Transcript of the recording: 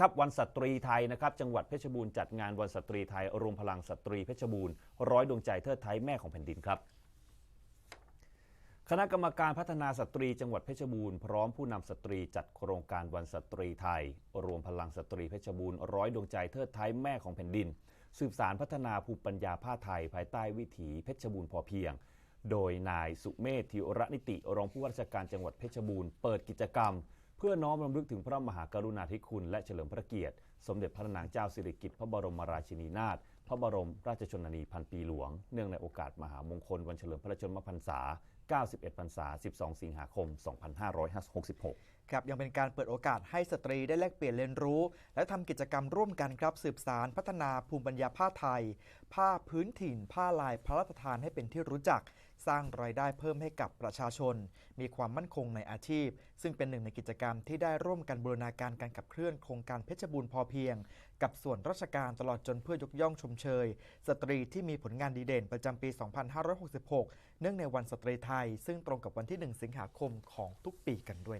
ครับวันสตรีไทยนะครับจังหวัดเพชรบูรณ์จัดงานวันสตรีไทยรวมพลังสตรีเพชรบูรณ์ร้อยดวงใจเทิดไทยแม่ของแผ่นดินครับ คณะกรรมการพัฒนาสตรีจังหวัดเพชรบูรณ์พร้อมผู้นำสตรีจัดโครงการวันสตรีไทย รวมพลังสตรีเพชรบูรณ์ร้อยดวงใจเทิดไทยแม่ของแผ่นดิน สืบสารพัฒนาภูมิปัญญาผ้าไทย ภายใต้วิถีเพชรบูรณ์พอเพียง โดยนายสุเมธธิระนิติรองผู้ว่าราชการจังหวัดเพชรบูรณ์เปิดกิจกรรม พื่อน้อมรำลึกถึงพระมหากรุณาธิคุณและเฉลิมพระเกียรติ สมเด็จพระนางเจ้าสิริกิติ์พระบรมราชินีนาถ พระบรมราชชนนีพันปีหลวง เนื่องในโอกาสมหามงคลวันเฉลิมพระชนมพรรษา 91 พรรษา 12 สิงหาคม 2566 ครับ ยังเป็นการเปิดโอกาสให้สตรีได้แลกเปลี่ยนเรียนรู้ และทำกิจกรรมร่วมกันครับสืบสารพัฒนาภูมิปัญญาผ้าไทย ผ้าพื้นถิ่น ผ้าลายพระราชทานให้เป็นที่รู้จัก สร้างรายได้เพิ่มให้กับประชาชน มีความมั่นคงในอาชีพ ซึ่งเป็นหนึ่งในกิจกรรมที่ได้ร่วมกันบูรณาการการขับเคลื่อนโครงการเพชรบูรณ์พอเพียง กับส่วนราชการตลอดจนเพื่อยกย่องชมมเชย สตรีที่มีผลงานดีเด่นประจำปี 2566 เนื่องในวันสตรีไทย ซึ่งตรงกับวันที่ 1 สิงหาคมของทุกปีกันด้วย